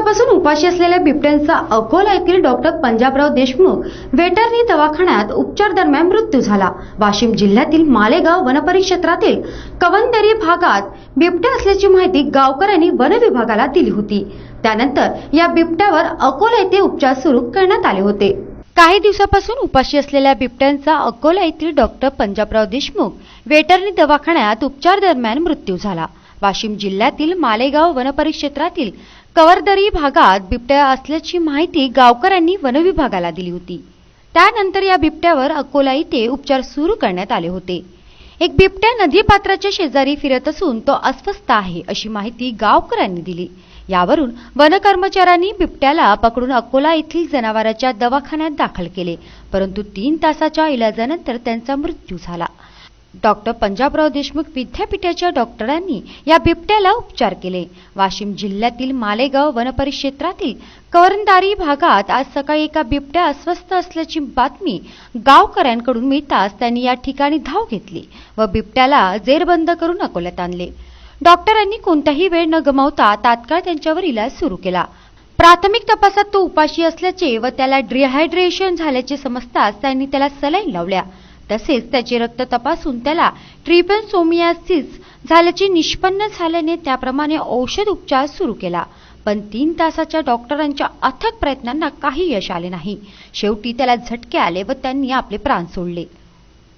दिवसापासून उपाशी असलेल्या बिबट्यांचा अकोला येथील डॉक्टर पंजाबराव देशमुख वेटरनी दवाखान्यात उपचार दरम्यान मृत्यू झाला. वाशिम जिल्ह्यातील मालेगाव वनपरिक्षेत्रातील कवंदरी भागात बिबट्या असल्याची माहिती गावकऱ्यांनी वन विभागाला दिली होती. त्यानंतर या बिबट्यावर अकोला येथे उपचार सुरू करण्यात आले होते. काही दिवसापासून उपाशी असलेल्या बिबट्यांचा अकोला येथील डॉक्टर पंजाबराव देशमुख वेटरनी दवाखान्यात उपचार दरम्यान मृत्यू झाला. वाशिम जिल्ह्यातील मालेगाव वनपरिक्षेत्रातील कवरदरी भागात बिबट्या असल्याची माहिती गावकऱ्यांनी वनविभागाला दिली होती. त्यानंतर या बिबट्यावर अकोला येथे उपचार सुरू करण्यात आले होते. एक बिबट्या नदीपात्राच्या शेजारी फिरत असून तो अस्वस्थ आहे अशी माहिती गावकऱ्यांनी दिली. यावरून वन कर्मचाऱ्यांनी बिबट्याला पकडून अकोला येथील जनावरांच्या दवाखान्यात दाखल केले परंतु तीन तासाच्या इलाजानंतर त्यांचा मृत्यू झाला. डॉक्टर पंजाबराव देशमुख विद्यापीठाच्या डॉक्टरांनी या बिबट्याला उपचार केले. वाशिम जिल्ह्यातील मालेगाव वनपरिक्षेत्रातील कवरंदारी भागात आज सकाळी एका बिबट्या अस्वस्थ असल्याची बातमी गावकऱ्यांकडून मिळताच त्यांनी या ठिकाणी धाव घेतली व बिबट्याला जेरबंद करून अकोल्यात आणले. डॉक्टरांनी कोणताही वेळ न गमावता तात्काळ त्यांच्यावर इलाज सुरू केला. प्राथमिक तपासात तो उपाशी असल्याचे व त्याला डिहायड्रेशन झाल्याचे समजताच त्यांनी त्याला सलाईन लावल्या. तसेच त्याचे रक्त तपासून त्याला ट्रिपनसोमियासिस झाल्याचे निष्पन्न झाल्याने त्याप्रमाणे औषध उपचार सुरू केला. पण तीन तासाच्या डॉक्टरांच्या अथक प्रयत्नांना काही यश आले नाही. शेवटी त्याला झटके आले व त्यांनी आपले प्राण सोडले.